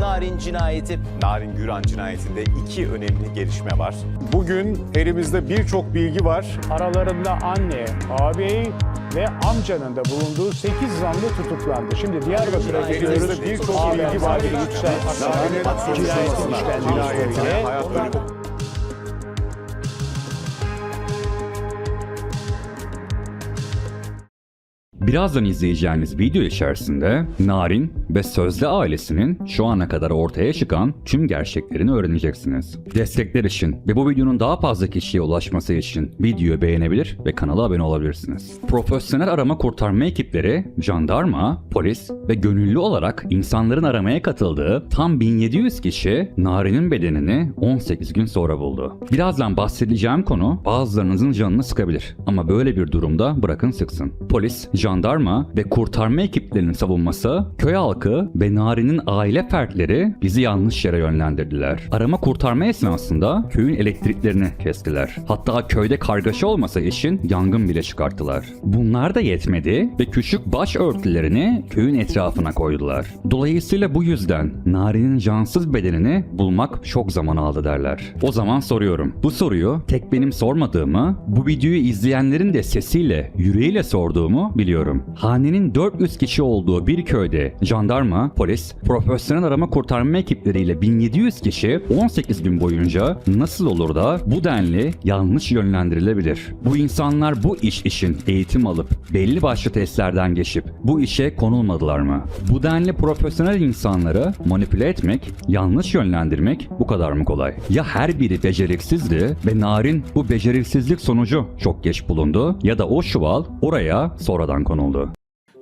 Narin cinayeti. Narin Güran cinayetinde iki önemli gelişme var. Bugün elimizde birçok bilgi var. Aralarında anne, ağabey ve amcanın da bulunduğu 8 zanlı tutuklandı. Şimdi Diyarbakır'a. Elimizde birçok bilgi var. İşlendiği cinayetine, üzerine Birazdan izleyeceğiniz video içerisinde Narin ve Sözde ailesinin şu ana kadar ortaya çıkan tüm gerçeklerini öğreneceksiniz. Destekler için ve bu videonun daha fazla kişiye ulaşması için videoyu beğenebilir ve kanala abone olabilirsiniz. Profesyonel arama kurtarma ekipleri, jandarma, polis ve gönüllü olarak insanların aramaya katıldığı tam 1700 kişi Narin'in bedenini 18 gün sonra buldu. Birazdan bahsedeceğim konu bazılarınızın canını sıkabilir ama böyle bir durumda bırakın sıksın. Polis, jandarma ve kurtarma ekiplerinin savunması köy halkı ve Nari'nin aile fertleri bizi yanlış yere yönlendirdiler. Arama kurtarma esnasında köyün elektriklerini kestiler. Hatta köyde kargaşa olmasa için yangın bile çıkarttılar. Bunlar da yetmedi ve küçük baş örtülerini köyün etrafına koydular. Dolayısıyla bu yüzden Nari'nin cansız bedenini bulmak çok zaman aldı derler. O zaman soruyorum. Bu soruyu tek benim sormadığımı, bu videoyu izleyenlerin de sesiyle, yüreğiyle sorduğumu biliyorum. Hanenin 400 kişi olduğu bir köyde jandarma, polis, profesyonel arama kurtarma ekipleriyle 1700 kişi 18 gün boyunca nasıl olur da bu denli yanlış yönlendirilebilir? Bu insanlar bu iş için eğitim alıp belli başlı testlerden geçip bu işe konulmadılar mı? Bu denli profesyonel insanları manipüle etmek, yanlış yönlendirmek bu kadar mı kolay? Ya her biri beceriksizdi ve Narin bu beceriksizlik sonucu çok geç bulundu ya da o çuval oraya sonradan konuldu.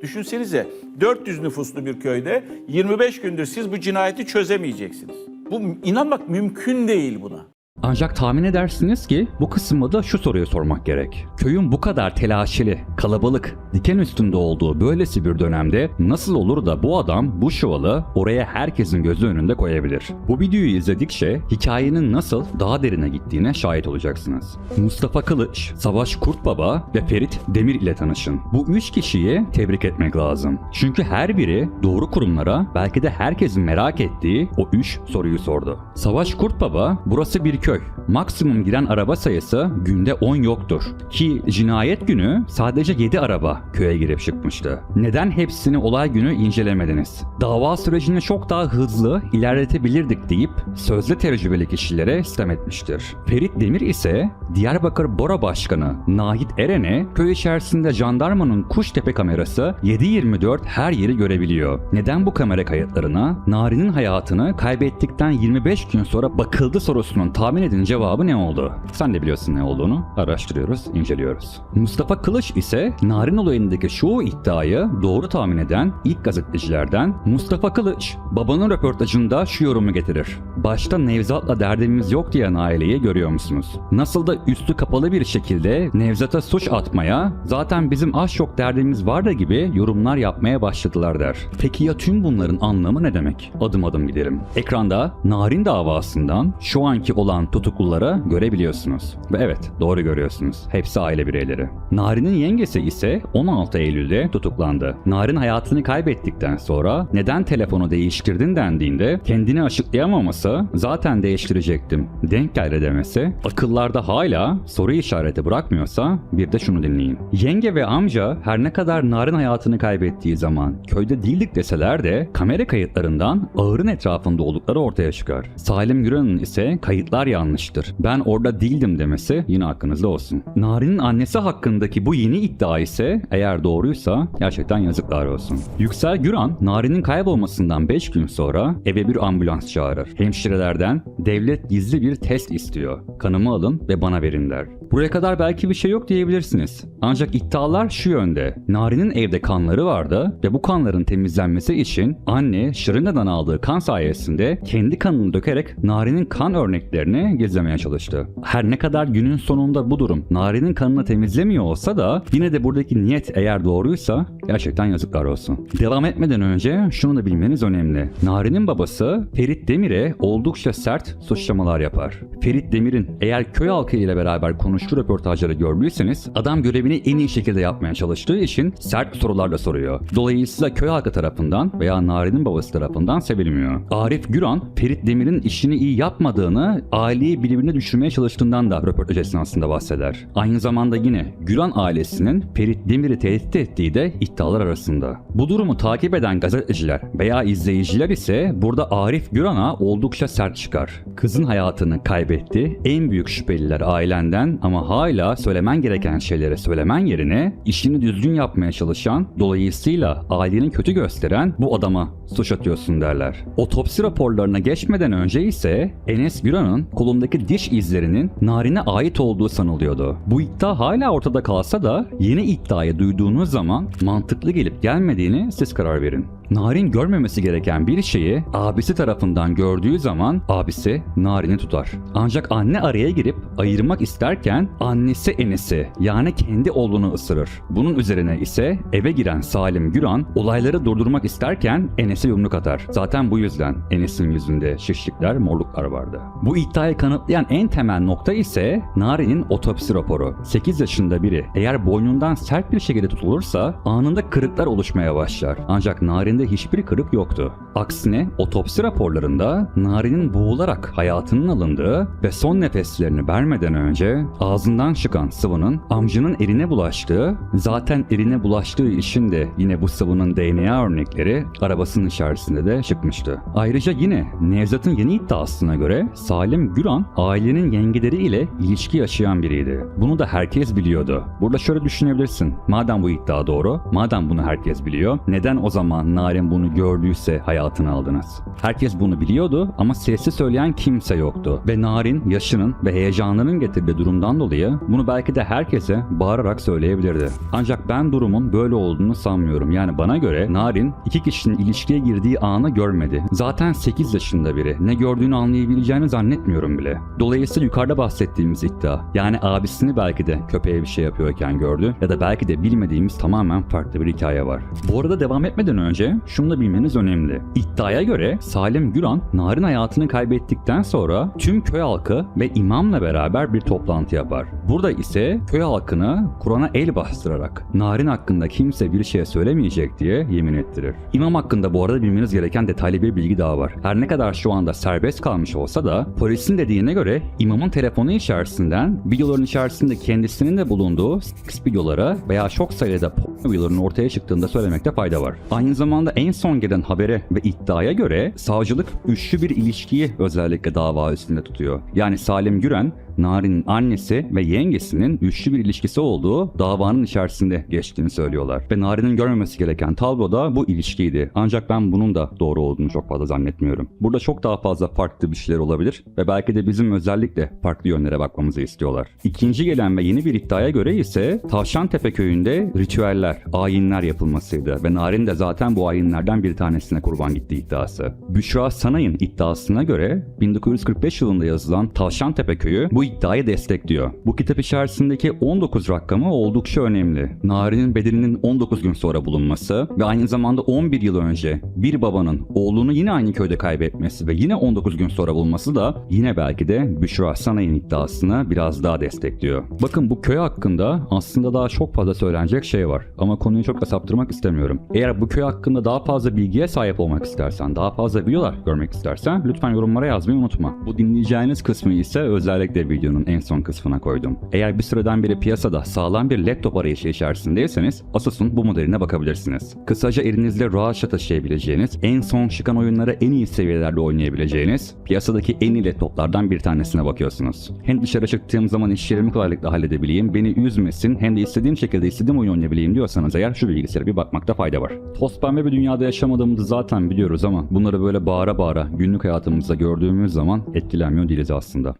Düşünsenize 400 nüfuslu bir köyde 25 gündür siz bu cinayeti çözemeyeceksiniz. Bu inanmak mümkün değil buna. Ancak tahmin edersiniz ki bu kısımda da şu soruyu sormak gerek. Köyün bu kadar telaşeli, kalabalık, diken üstünde olduğu böylesi bir dönemde nasıl olur da bu adam bu çuvalı oraya herkesin gözü önünde koyabilir? Bu videoyu izledikçe hikayenin nasıl daha derine gittiğine şahit olacaksınız. Mustafa Kılıç, Savaş Kurtbaba ve Ferit Demir ile tanışın. Bu üç kişiyi tebrik etmek lazım. Çünkü her biri doğru kurumlara belki de herkesin merak ettiği o üç soruyu sordu. Savaş Kurtbaba burası bir köy. Maksimum giren araba sayısı günde 10 yoktur. Ki cinayet günü sadece 7 araba köye girip çıkmıştı. Neden hepsini olay günü incelemediniz? Dava sürecini çok daha hızlı ilerletebilirdik deyip sözde tecrübeli kişilere sitem etmiştir. Ferit Demir ise Diyarbakır Bora Başkanı Nahit Eren'e köy içerisinde jandarmanın Kuştepe kamerası 7-24 her yeri görebiliyor. Neden bu kamera kayıtlarına Nari'nin hayatını kaybettikten 25 gün sonra bakıldı sorusunun tahmin edin cevabı ne oldu? Sen de biliyorsun ne olduğunu. Araştırıyoruz, inceliyoruz. Mustafa Kılıç ise Narin olayındaki çoğu iddiayı doğru tahmin eden ilk gazetecilerden Mustafa Kılıç, babanın röportajında şu yorumu getirir. Başta Nevzat'la derdimiz yok diyen aileyi görüyor musunuz? Nasıl da üstü kapalı bir şekilde Nevzat'a suç atmaya, zaten bizim az çok derdimiz var da gibi yorumlar yapmaya başladılar der. Peki ya tüm bunların anlamı ne demek? Adım adım gidelim. Ekranda Narin davasından şu anki olan tutuklulara görebiliyorsunuz. Ve evet doğru görüyorsunuz. Hepsi aile bireyleri. Narin'in yengesi ise 16 Eylül'de tutuklandı. Narin hayatını kaybettikten sonra neden telefonu değiştirdin dendiğinde kendini açıklayamaması zaten değiştirecektim. Denk geldi demesi akıllarda hala soru işareti bırakmıyorsa bir de şunu dinleyin. Yenge ve amca her ne kadar Narin hayatını kaybettiği zaman köyde değildik deseler de kamera kayıtlarından ağırın etrafında oldukları ortaya çıkar. Salim Güran'ın ise kayıtlar yanlıştır. Ben orada değildim demesi yine hakkınızda olsun. Narin'in annesi hakkındaki bu yeni iddia ise eğer doğruysa gerçekten yazıklar olsun. Yüksel Güran, Narin'in kaybolmasından 5 gün sonra eve bir ambulans çağırır. Hemşirelerden devlet gizli bir test istiyor. Kanımı alın ve bana verin der. Buraya kadar belki bir şey yok diyebilirsiniz. Ancak iddialar şu yönde. Narin'in evde kanları vardı ve bu kanların temizlenmesi için anne şırıngadan aldığı kan sayesinde kendi kanını dökerek Narin'in kan örneklerini gizlemeye çalıştı. Her ne kadar günün sonunda bu durum Narin'in kanını temizlemiyor olsa da yine de buradaki niyet eğer doğruysa gerçekten yazıklar olsun. Devam etmeden önce şunu da bilmeniz önemli. Narin'in babası Ferit Demir'e oldukça sert suçlamalar yapar. Ferit Demir'in eğer köy halkı ile beraber konuştuğu röportajları gördüyseniz adam görevini en iyi şekilde yapmaya çalıştığı için sert sorularla soruyor. Dolayısıyla köy halkı tarafından veya Nari'nin babası tarafından sevilmiyor. Arif Güran, Ferit Demir'in işini iyi yapmadığını, aileyi birbirine düşürmeye çalıştığından da röportaj esnasında bahseder. Aynı zamanda yine Güran ailesinin Ferit Demir'i tehdit ettiği de iddialar arasında. Bu durumu takip eden gazeteciler veya izleyiciler ise burada Arif Güran'a oldukça sert çıkar. Kızın hayatını kaybetti, en büyük şüpheliler ailenden ama hala söylemen gereken şeyleri söylemen yerine işini düzgün yapmaya çalışan, dolayısıyla aileni kötü gösteren bu adama suç atıyorsun derler. Otopsi raporlarına geçmeden önce ise Enes Güran'ın kolundaki diş izlerinin Narin'e ait olduğu sanılıyordu. Bu iddia hala ortada kalsa da yeni iddiayı duyduğunuz zaman mantıklı gelip gelmediğini siz karar verin. Narin görmemesi gereken bir şeyi abisi tarafından gördüğü zaman abisi Narin'i tutar. Ancak anne araya girip ayırmak isterken annesi Enes'i yani kendi oğlunu ısırır. Bunun üzerine ise eve giren Salim Güran olayları durdurmak isterken Enes'e yumruk atar. Zaten bu yüzden Enes'in yüzünde şişlikler, morluklar vardı. Bu iddiayı kanıtlayan en temel nokta ise Narin'in otopsi raporu. 8 yaşında biri eğer boynundan sert bir şekilde tutulursa anında kırıklar oluşmaya başlar. Ancak Narin'de hiçbir kırık yoktu. Aksine otopsi raporlarında Narin'in boğularak hayatının alındığı ve son nefeslerini vermeden önce ağzından çıkan sıvının amcının eline bulaştığı, zaten eline bulaştığı için de yine bu sıvının DNA örnekleri arabasının içerisinde de çıkmıştı. Ayrıca yine Nevzat'ın yeni iddiasına göre Salim Güran ailenin yengeleri ile ilişki yaşayan biriydi. Bunu da herkes biliyordu. Burada şöyle düşünebilirsin. Madem bu iddia doğru, madem bunu herkes biliyor, neden o zaman Narin bunu gördüyse hayatını aldınız? Herkes bunu biliyordu ama sesli söyleyen kimse yoktu. Ve Narin yaşının ve heyecanların getirdiği durumdan dolayı bunu belki de herkese bağırarak söyleyebilirdi. Ancak ben durumun böyle olduğunu sanmıyorum. Yani bana göre Narin iki kişinin ilişkiye girdiği anı görmedi. Zaten 8 yaşında biri. Ne gördüğünü anlayabileceğini zannetmiyorum bile. Dolayısıyla yukarıda bahsettiğimiz iddia. Yani abisini belki de köpeğe bir şey yapıyorken gördü ya da belki de bilmediğimiz tamamen farklı bir hikaye var. Bu arada devam etmeden önce şunu da bilmeniz önemli. İddiaya göre Salim Güran Narin hayatını kaybettikten sonra tüm köy halkı ve imamla beraber bir toplantı yapar. Burada ise köy halkını Kur'an'a el bastırarak Narin hakkında kimse bir şey söylemeyecek diye yemin ettirir. İmam hakkında bu arada bilmeniz gereken detaylı bir bilgi daha var. Her ne kadar şu anda serbest kalmış olsa da polisin dediğine göre imamın telefonu içerisinden videoların içerisinde kendisinin de bulunduğu seks videolara veya çok sayıda porno videoların ortaya çıktığında söylemekte fayda var. Aynı zamanda en son gelen habere ve iddiaya göre savcılık üçlü bir ilişkiyi özellikle dava üstünde tutuyor. Yani Salim Güren Narin'in annesi ve yengesinin üçlü bir ilişkisi olduğu davanın içerisinde geçtiğini söylüyorlar. Ve Narin'in görmemesi gereken tablo da bu ilişkiydi. Ancak ben bunun da doğru olduğunu çok fazla zannetmiyorum. Burada çok daha fazla farklı bir şeyler olabilir ve belki de bizim özellikle farklı yönlere bakmamızı istiyorlar. İkinci gelen ve yeni bir iddiaya göre ise Tavşantepe köyünde ritüeller, ayinler yapılmasıydı ve Narin de zaten bu ayinlerden bir tanesine kurban gitti iddiası. Büşra Sanay'ın iddiasına göre 1945 yılında yazılan Tavşantepe köyü bu iddiayı destekliyor. Bu kitap içerisindeki 19 rakamı oldukça önemli. Narin'in bedeninin 19 gün sonra bulunması ve aynı zamanda 11 yıl önce bir babanın oğlunu yine aynı köyde kaybetmesi ve yine 19 gün sonra bulması da yine belki de Büşra Sanay'ın iddiasını biraz daha destekliyor. Bakın bu köy hakkında aslında daha çok fazla söylenecek şey var ama konuyu çok da saptırmak istemiyorum. Eğer bu köy hakkında daha fazla bilgiye sahip olmak istersen, daha fazla videolar görmek istersen lütfen yorumlara yazmayı unutma. Bu dinleyeceğiniz kısmı ise özellikle videonun en son kısmına koydum. Eğer bir süreden beri piyasada sağlam bir laptop arayışı içerisindeyseniz Asus'un bu modeline bakabilirsiniz. Kısaca elinizle rahatça taşıyabileceğiniz, en son çıkan oyunları en iyi seviyelerde oynayabileceğiniz, piyasadaki en iyi laptoplardan bir tanesine bakıyorsunuz. Hem dışarı çıktığım zaman işlerimi kolaylıkla halledebileyim, beni üzmesin hem de istediğim şekilde istediğim oyun oynayabileyim diyorsanız eğer şu bilgisayara bir bakmakta fayda var. Toz pembe bir dünyada yaşamadığımızı zaten biliyoruz ama bunları böyle bağıra bağıra günlük hayatımızda gördüğümüz zaman etkilenmiyor değiliz aslında.